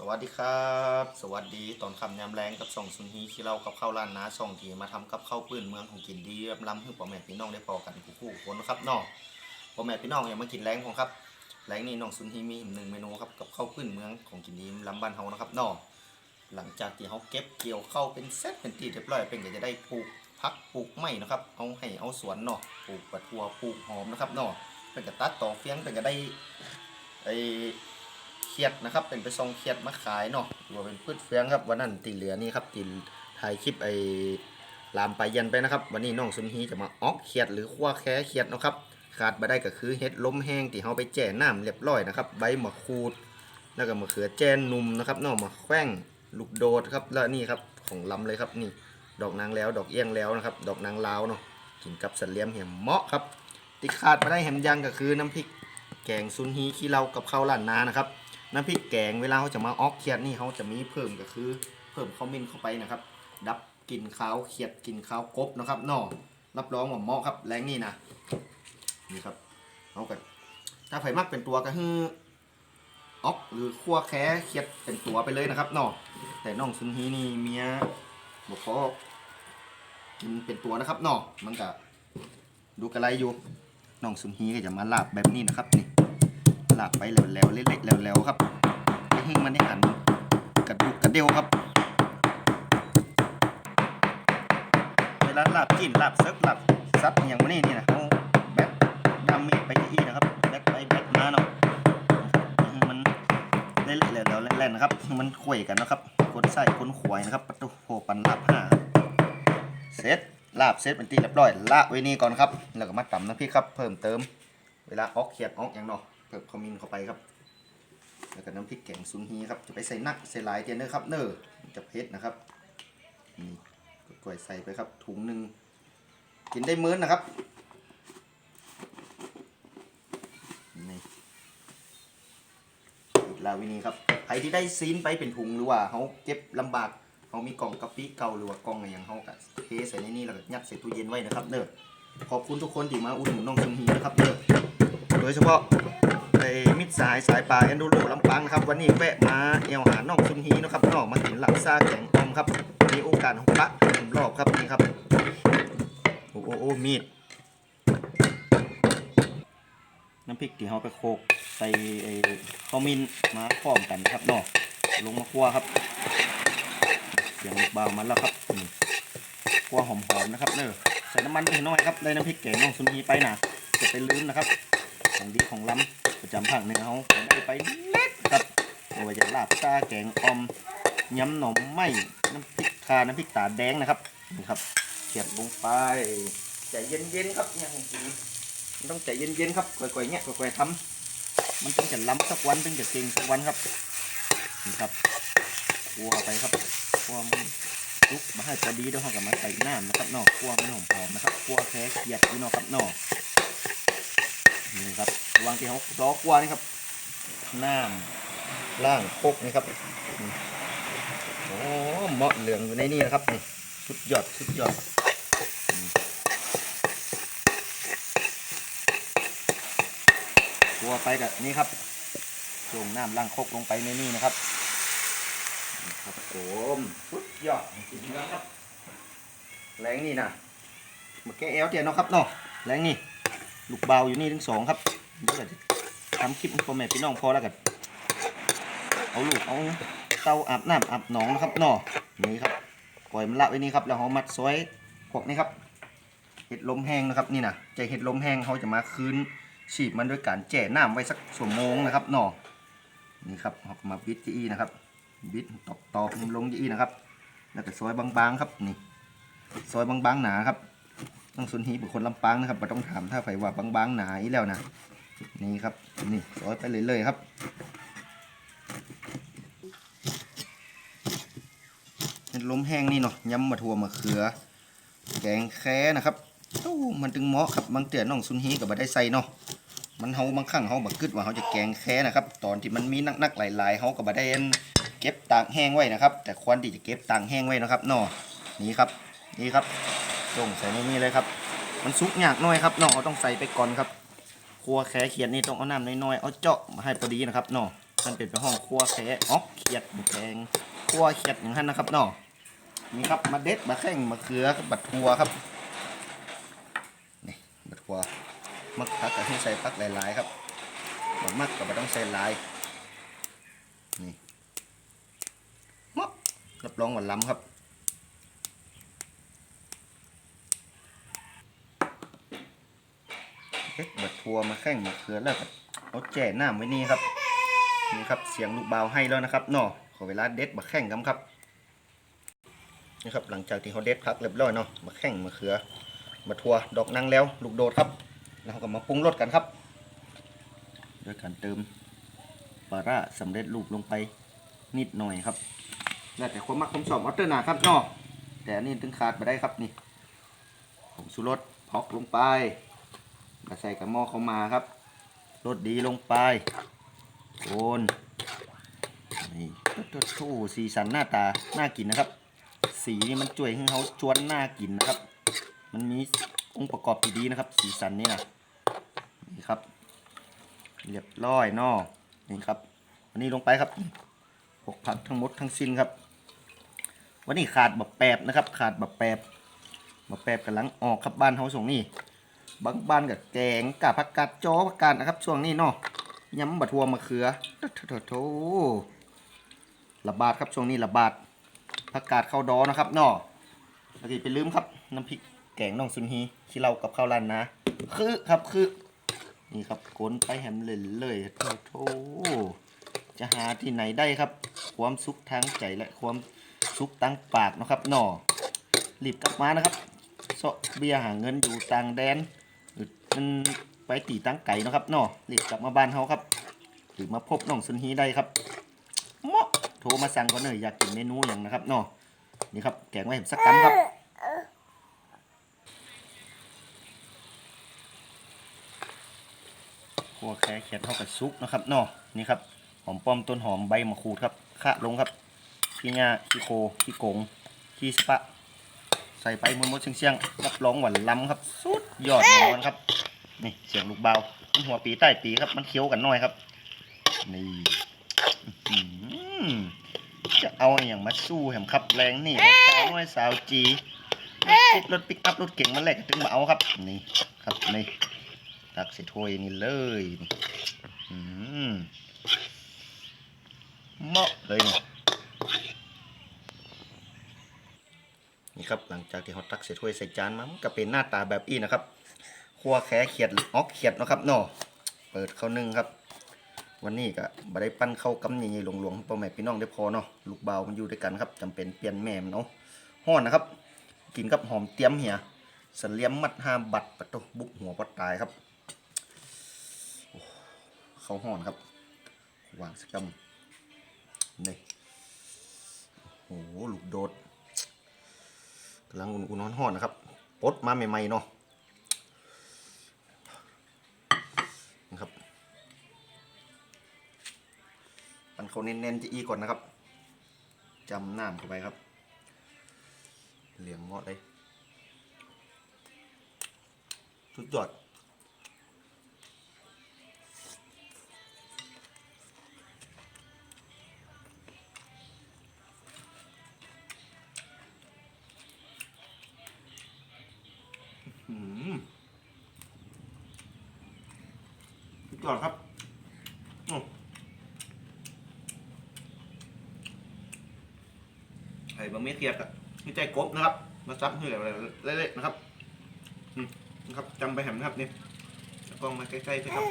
สวัสดีครับ สวัสดีตอนคำยามแรงกับส่องซุนฮีที่เรากับข้าวร้านนาส่องทีมาทำกับข้าวปืนเมืองของกินดีล้ำให้พ่อแม่พี่น้องได้พอกันคู่คู่คนนะครับน้องพ่อแม่พี่น้องอย่ามากินแรงของครับแรงนี่น้องซุนฮีมีหนึ่งเมนูครับกับข้าวปืนเมืองของกินดีลำบ้านเฮานะครับน้องหลังจากที่เขาเก็บเกี่ยวเข้าวเป็นเซตเป็นตีเรียบร้อยเป็นก็จะได้ปลูกพักปลูกไม้นะครับ เอาให้เอาสวนเนาะปลูกปัดทัวปลูกหอมนะครับเนาะเป็นก็ตัดต่อเฟียงเป็นก็ได้ไอ ขียดนะครับ เป็นไปซองเขียดมาขายเนาะหรือว่าเป็นพืชเฟืองครับวันนั้นตีเหลือนี่ครับตีถ่ายคลิปไอ้ลามไปยันไปนะครับ วันนี้น้องซุนฮีจะมาออกเขียดหรือขั้วแค่เขียดนะครับขาดมาได้ก็คือเห็ดล้มแห้งที่เขาไปแจ่น้ำเรียบร้อยนะครับใบมะขูด แล้วก็มะเขือแจนนุ่มนะครับนอกมาแข้งลูกโดดครับแล้วนี่ครับของลำเลยครับนี่ ดอกนางแล้วดอกเอี้ยงแล้วนะครับ ดอกนางลาวเนาะกินกับสัตว์เลี้ยงเหี่ยมเหมาะครับที่ขาดมาได้แหมยังก็คือน้ำพริกแกงซุนฮีขี้เรากับข้าวล้านนานะครับ น้ำพริกแกงเวลาเขาจะมาออกเขียดนี่เขาจะมีเพิ่มก็คือ เพิ่มข้าวมิ้นเข้าไปนะครับ ดับกลิ่นข้าวเขียดกลิ่นข้าวกบนะครับนอรับรองว่าเหมาะครับแรงนี่นะนี่ครับเอากันถ้าไผ่มักเป็นตัวก็คือออกหรือคั่วแค่เขียดเป็นตัวไปเลยนะครับนอแต่น้องซุนฮีนี่เมียบอกเขอกินเป็นตัวนะครับนอมันก็ดูกระไรอยู่น้องซุนฮีก็จะมาลาบแบบนี้นะครับนี่ ลากไปแล้วๆเละๆแล้วๆครับไม่ให้มันได้หันกระดูกกระเดียวครับเวลาลาบจิ้นลาบเซิร์ฟลาบซัดอย่างนี้นี่นะเขาแบกดำมีไปที่นะครับแบกไปแบกมาเนาะมันเละๆแล้วๆแล่นๆนะครับ มันคุยกันนะครับคนใส่คนขวยนะครับประตูโหปันลาบห้าเสร็จลาบเสร็จเป็นที่เรียบร้อยละไว้นี่ก่อนครับ แล้วก็มาตำน้ำพริกครับ เพิ่มเติม เวลาออกเขียดออกอย่างเนาะ เพิ่มคอมมินเข้าไปครับ แล้วก็น้ำพริกแกงซุนฮีครับ จะไปใส่นักใส่หลายเทียนเนอร์ครับเนอร์จะเผ็ดนะครับนี่กล้วยใส่ไปครับ ถุงหนึ่งกินได้มื้อนะครับนี่ลาวินีครับใครที่ได้ซีนไปเป็นถุงหรือว่าเขาเก็บลำบากเขามีกล่องกะปิเก่าหรือว่ากล่องอะไรอย่างเขาก็เทใส่ในนี้แล้วก็ยัดใส่ตู้เย็นไว้นะครับเนอร์ขอบคุณทุกคนที่มาอุดหนุนน้องซุนฮีนะครับเนอร์โดยเฉพาะ มิดสายสายปลาแอนดูโรลำปางนะครับวันนี้แวะมาเอวหานอกซุนฮีนะครับนอกมากินหลังซาแข็งอมครับมีโอกาสของพระหนึ่งรอบครับนี่ครับโอ้โหโอ้มีด น้ำพริกที่เขาไปโขกใส่ไอ้ข้าวมินมาพร้อมกันครับนาะลงมาคั่วครับเสียงเบามันแล้วครับคั่วหอมๆนะครับเนอะใส่น้ำมันไปหน่อยครับได้น้ำพริกแกงน้องซุนฮีไปนะจะไปลืมนะครับ ของดีของล้ำประจำภาคเหนือเขาผมได้ไปเล็ดครับไม่ว่าจะลาบซาแกงอมยำหน่อไม้น้ำพริกคาน้ำพริกตาแดงนะครับนี่ครับเสียบลงไปใจเย็นๆครับเนี่ยของจริงมันต้องใจเย็นๆครับก่อยๆเนี่ยก่อยๆทำมันต้องจะล้ำสักวันต้องจะเก่งสักวันครับนี่ครับคั่วไปครับคั่วมันลุกมาให้พอดีด้วยห้องกับมาใส่น้ำนะครับนอกคั่วมันหอมๆนะครับคั่วแค่เกียดพี่นองครับนอก นี่ครับระวางที่เขาล้อกว่านี่ครับน้ำล่างโคกนี่ครับโอ้เหมาะเหลืองอยู่ในนี่นะครับนี่สุดยอดสุดยอดตัวไปกับนี่ครับส่งน้ำล่างโคกลงไปในนี่นะครับครับผมสุดยอดจริงๆนะครับแรงนี่นะมาแก้แอลเตียนเนาะครับเนาะแรงนี่ ลูกเบาอยู่นี่ทั้งสองครับเดี๋ยวจะทำคลิปพ่อแม่พี่น้องพอแล้วกันเอาลูกเอาเตาอาบน้ำอาบหนองนะครับนาะนี่ครับปล่อยมันละไว้นี่ครับแล้วเขามัดซอยพวกนี้ครับเห็ดลมแห้งนะครับนี่นะใจเห็ดลมแห้งเขาจะมาคืนฉีดมันด้วยการแจ่น้ำไว้สักชั่วโมงนะครับนาะนี่ครับเอามาบิดที่อีนะครับ บิดตอกตอกลงที่อีนะครับ แล้วก็ซอยบางๆครับนี่ซอยบางๆหนาครับ ต้องสุนฮีเป็นคนลำปางนะครับไม่ต้องถามถ้าไฟว่าบางๆหนาอีแล้วนะนี่ครับนี่ซอยไปเรื่อยๆครับเห็ดลมแห้งนี่เนาะยำมาทัวมะเขือ แกงแค่นะครับโอ้มันถึงเหมาะครับบางเตือนน้องสุนฮีกับมาได้ใส่เนาะมันเฮาบางครั้งเฮาบักกึดว่าเฮาจะแกงแค่นะครับ ตอนที่มันมีนักๆหลายๆเฮากับมาได้เก็บต่ากแห้งไว้นะครับ แต่ควรที่จะเก็บต่ากแห้งไว้นะครับเนาะนี่ครับนี่ครับ ลงใส่ในนี่เลยครับ มันซุกยากน้อยครับน้องเอาต้องใส่ไปก่อนครับ ครัวแค่เขียนนี่ต้องเอาน้ำน้อยๆเอาเจาะมาให้พอดีนะครับน้องมันเป็นห้องครัวแค่อ๋อเขียดแกงครัวเขียดอย่างนั้นนะครับเนาะนี่ครับมาเด็ดมาแข้งมาเขือบบัดทัวครับนี่บัดทัวมักพักก็ให้ใส่พักหลายๆครับบ่มักก็ไม่ต้องใส่หลายนี่มะรับรองว่าล้ำครับ เอ๊ะบัดทัวมาแข้งมาเขือแล้วครับเอาแจ่น้ำไว้นี่ครับนี่ครับเสียงลูกเบาให้แล้วนะครับเนาะขอเวลาเด็ดมาแข้งกันครับนี่ครับหลังจากที่เขาเด็ดพักเรียบร้อยเนาะมาแข้งมาเขือมาทัวดอกนางแล้ว ลูกโดดครับแล้วเราก็มาปรุงรสกันครับด้วยการเติมปลาร่าสำเร็จรูปลงไปนิดหน่อยครับแล้วแต่ความมักความชอบอัลเตอร์นาครับเนาะแต่อันนี้ถึงขาดไปได้ครับนี่ผงชูรสพอกลงไป มาใส่กับหม้อเข้ามาครับรสดีลงไปโอนนี่โอ้โหสีสันหน้าตา น่ากินนะครับ สีนี่มันจ่วยให้เขาชวนน่ากินนะครับ มันมีองค์ประกอบที่ดีนะครับ สีสันนี่นะนี่ครับ เรียบร้อยนอนี่ครับวันนี้ลงไปครับหกผักทั้งหมดทั้งสิ้นครับ วันนี้ขาดแบะแปบนะครับ ขาดแบะแปบบะแปบกำลังออกครับบ้านเขาส่งนี่ บางบ้านกับแกงกับผักกาดจอผักกาดนะครับ ช่วงนี้เนาะยำบะทัวมะเขือโถโถโถระบาดครับช่วงนี้ระบาดผักกาดข้าวดอนะครับเนาะแล้วก็ไปลืมครับน้ำพริกแกงน้องซุนฮีที่เรากับข้าวรันนะ คือครับคือนี่ครับกนไปแฮมเลยเลยโถโถจะหาที่ไหนได้ครับ ความสุขทางใจและความสุขตั้งปากนะครับเนาะรีบกลับมานะครับเสาะเบียหาเงินอยู่ต่างแดน มันไปตีตั้งไก่นะครับเนาะรีบกลับมาบ้านเขาครับ หรือมาพบน้องซุนฮีได้ครับเมาะโทรมาสั่งก่อนเลยอยากกินเมนูอย่างนะครับเนาะนี่ครับแกงไว้เห็นสักกำครับขัวแค่เขียดเท่ากับซุปนะครับเนาะนี่ครับหอมป้อมต้นหอมใบมะขูดครับข่าลงครับขี้หญ้าขี้โคขี้โกงขี้สปะ ส่ไปมดมดๆเชียงๆรับรองหวานล้ำครับ สุดยอดแน่นอนครับ นี่เสียงลูกเบามันหัวปีใต้ปีครับ มันเคี้ยวกันหน่อยครับ นี่จะเอาอย่างมาสู้แหมครับ แรงนี่สาวน้อยสาวจีรถรถปิกอัพรถเก่งมาแลกถึงมาเอาครับ นี่ครับนี่ตักใส่ถ้วยนี่เลยนี่อืมเหมาะเลยนี่ นี่ครับหลังจากที่เขาตักใส่ถ้วยใส่จานมามันก็เป็นหน้าตาแบบอี้นะครับคัวแค่เขียดออกเขียดนะครับเนาะเปิดเข้านึ่งครับ วันนี้ก็บ่ได้ปั้นเข้ากำใหญ่ๆหลวงๆพ่อแม่พี่น้องได้พอเนาะลูกเบามันอยู่ด้วยกันครับจำเป็นเปลี่ยนแม่มนเนาะห้อนนะครับ กินกับหอมเตรียมเหียสเลียมมัดห้าบัตรประตูบุกหัวปดตายครับโอ้เขาห้อนครับวางสกกำนี่โอ้โหลูกโดด กำลังอุ่นๆร้อนๆนะครับปดมาใหม่ๆเนาะนะครับปันเขาเน้นๆจะอีก่อนนะครับจำน้ำเข้าไปครับ เหลียงเงาะเลยสุดยอด อืมสุดยอดครับอืมไอ้บะหมี่เขียดอะนี่ใจกบนะครับ มาซับให้แบบเละๆนะครับอืมนะครับจำไปแหมนะครับนี่กล้องมาใกล้ๆสิครับ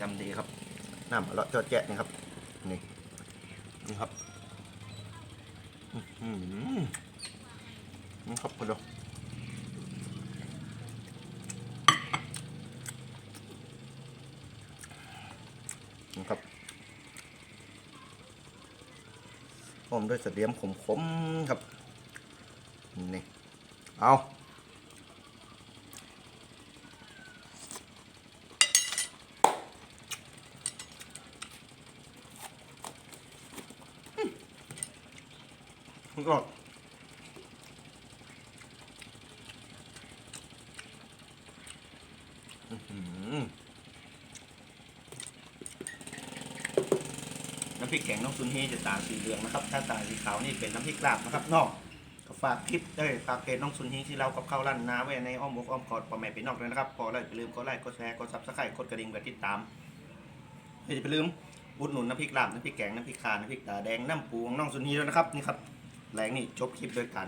จำดีครับน้ำอร่อยจอดแจ๊ะนี่ครับ นี่นี่ครับ อื้อหือนี่ครับพอดี นะครับพร้อมด้วยเสลียมขมๆครับนี่เอาแล้วก็อื้อหือ น้ำพริกแกงน้องซุนฮีจะตาสีเหลืองนะครับ ถ้าตาสีขาวนี่เป็นน้ำพริกลาบนะครับนอกก็ฝากคลิปเอ้ยฝากเพจน้องซุนฮีที่เรากับข้าวลั่นนาไว้ในอ้อมอกอ้อมกอดพ่อแม่พี่น้องด้วยนะครับพอแล้วอย่าลืมกดไลค์กดแชร์กดซับสไครต์กดกระดิ่งกดติดตามอย่าไปลืมอุดหนุนน้ำพริกลาบน้ำพริกแกงน้ำพริกคาน้ำพริกตาแดงน้ำปูของน้องซุนฮีด้วยนะครับนี่ครับแรงนี่จบคลิปด้วยกัน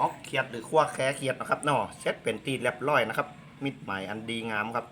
ออกเขียดหรือขั้วแค่เขียดนะครับนาะเซ็ตเป็นตีเรียบร้อยนะครับมิดใหมายอันดีงามครับ